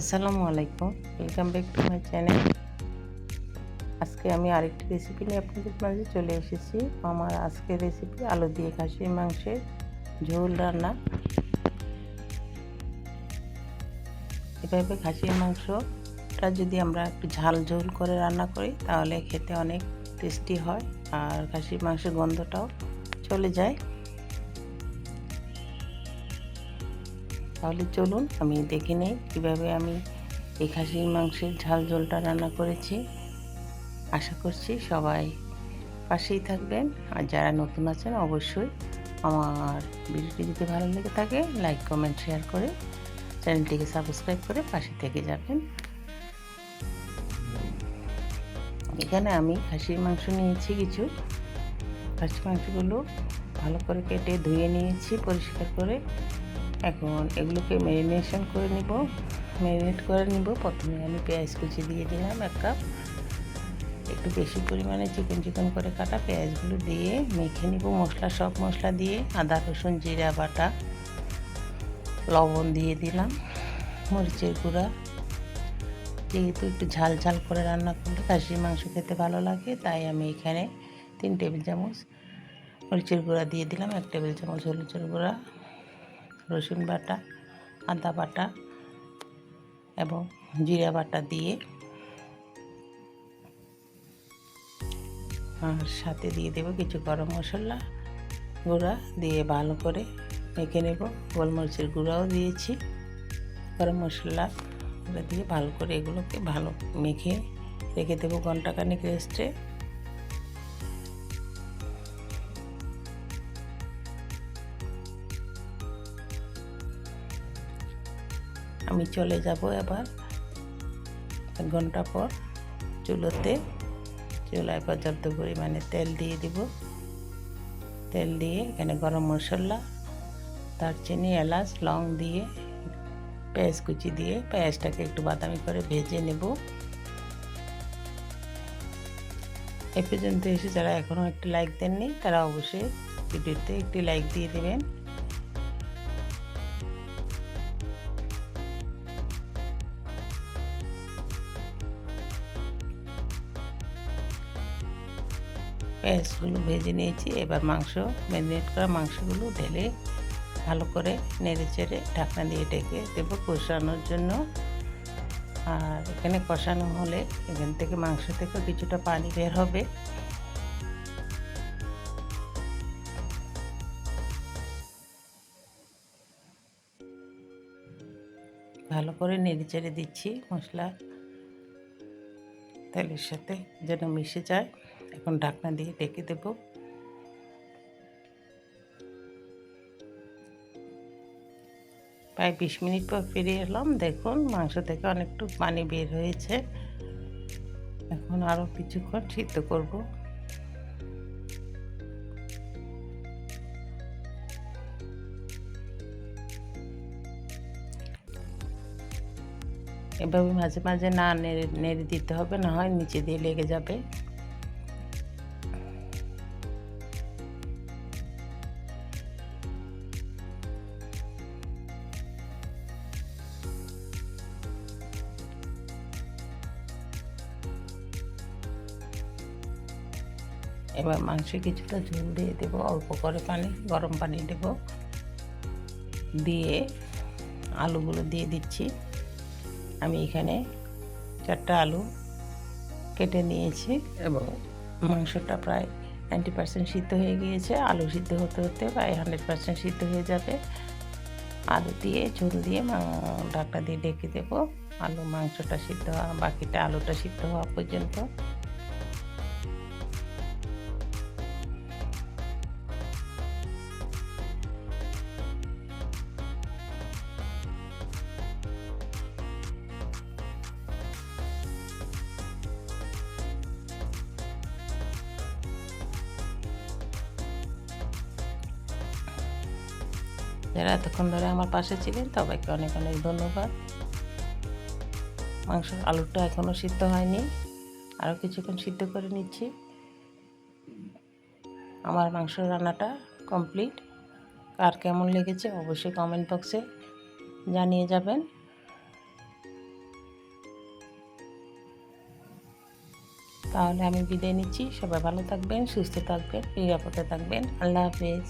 আসসালামু আলাইকুম welcome back to my channel আজকে আমি আরেকটি রেসিপি নিয়ে আপনাদের মাঝে চলে এসেছি। আমার আজকের রেসিপি আলু দিয়ে খাসির মাংসের ঝোল রান্না। এভাবে খাসির মাংসটা যদি আমরা একটু ঝাল ঝোল করে রান্না করি, তাহলে খেতে অনেক টেস্টি হয় আর খাসির মাংসের গন্ধটাও চলে যায়। তাহলে চলুন আমি দেখে নেই কীভাবে আমি এই খাসির মাংসের ঝাল ঝোলটা রান্না করেছি। আশা করছি সবাই পাশেই থাকবেন। আর যারা নতুন আছেন, অবশ্যই আমার ভিডিওটি যদি ভালো লেগে থাকে লাইক কমেন্ট শেয়ার করে চ্যানেলটিকে সাবস্ক্রাইব করে পাশে থেকে যাবেন। এখানে আমি খাসির মাংস নিয়েছি কিছু। খাসির মাংসগুলো ভালো করে কেটে ধুয়ে নিয়েছি, পরিষ্কার করে। এখন এগুলোকে ম্যারিনেশন করে নিব। ম্যারিনেট করে নিব। প্রথমে আমি পেঁয়াজ কুচি দিয়ে দিলাম এক কাপ। একটু বেশি পরিমাণে চিকন চিকন করে কাটা পেঁয়াজগুলো দিয়ে মেখে নিব মশলা, সব মশলা দিয়ে। আদা, রসুন, জিরা, বাটা, লবণ দিয়ে দিলাম, মরিচের গুঁড়া। যেহেতু একটু ঝাল ঝাল করে রান্না করলে খাসির মাংস খেতে ভালো লাগে, তাই আমি এখানে তিন টেবিল চামচ মরিচের গুঁড়া দিয়ে দিলাম, এক টেবিল চামচ হলুদের গুঁড়া। রসুন বাটা, আদা বাটা এবং জিরা বাটা দিয়ে আর সাথে দিয়ে দেবো কিছু গরম মশলা গুঁড়া দিয়ে ভালো করে মেখে নেব। গোলমরিচের গুঁড়াও দিয়েছি। গরম মশলা দিয়ে ভালো করে এগুলোকে ভালো মেখে রেখে দেবো ঘন্টাখানিক রেস্টে আমি চলে যাব এবার। এক ঘণ্টা পর চুলোতে চুলায় পর্যাপ্ত পরিমাণে তেল দিয়ে দিব। তেল দিয়ে এখানে গরম মশলা, দারচিনি, এলাচ, লং দিয়ে পেঁয়াজ কুচি দিয়ে পেঁয়াজটাকে একটু বাদামি করে ভেজে নেব। এ পর্যন্ত এসে যারা এখনও একটি লাইক দেননি, তারা অবশ্যই ভিডিওতে একটি লাইক দিয়ে দেবেন। পেঁয়াজগুলো ভেজে নিয়েছি। এবার মাংস, ম্যারিনেট করা মাংসগুলো ঢেলে ভালো করে নেড়ে চেড়ে ঢাকনা দিয়ে ডেকে দেবো কষানোর জন্য। আর এখানে কষানো হলে এখান থেকে মাংস থেকে কিছুটা পানি বের হবে। ভালো করে নেড়ে চেড়ে দিচ্ছি মশলা তেলের সাথে যেন মিশে যায়। এখন ঢাকনা দিয়ে ডেকে দেব। প্রায় বিশ মিনিট পর ফিরে এলাম। দেখুন, মাংস থেকে অনেকটু পানি বের হয়েছে। এখন আরও কিছুক্ষণ সিদ্ধ করব। এভাবে মাঝে মাঝে না নেড়ে নেড়ে দিতে হবে, না হয় নিচে দিয়ে লেগে যাবে। এবার মাংসে কিছুটা ঝোল দিয়ে দেবো, অল্প করে পানি, গরম পানি দেব। দিয়ে আলুগুলো দিয়ে দিচ্ছি। আমি এখানে চারটা আলু কেটে নিয়েছি এবং মাংসটা প্রায় নাইনটি পার্সেন্ট সিদ্ধ হয়ে গিয়েছে। আলু সিদ্ধ হতে হতে প্রায় হান্ড্রেড পার্সেন্ট সিদ্ধ হয়ে যাবে। আলু দিয়ে, ঝোল দিয়ে ঢাকটা দিয়ে ডেকে দেবো। আলু মাংসটা সিদ্ধ হওয়া, বাকিটা আলুটা সিদ্ধ হওয়া পর্যন্ত। যারা এতক্ষণ ধরে আমার পাশে ছিলেন, সবাইকে অনেক অনেক ধন্যবাদ। মাংস আলুটা এখনও সিদ্ধ হয়নি। আরও কিছুক্ষণ সিদ্ধ করে নিচ্ছি। আমার মাংস রান্নাটা কমপ্লিট। কার কেমন লেগেছে অবশ্যই কমেন্ট বক্সে জানিয়ে যাবেন। তাহলে আমি বিদায় নিচ্ছি। সবাই ভালো থাকবেন, সুস্থ থাকবেন, নিরাপদে থাকবেন। আল্লাহ হাফিজ।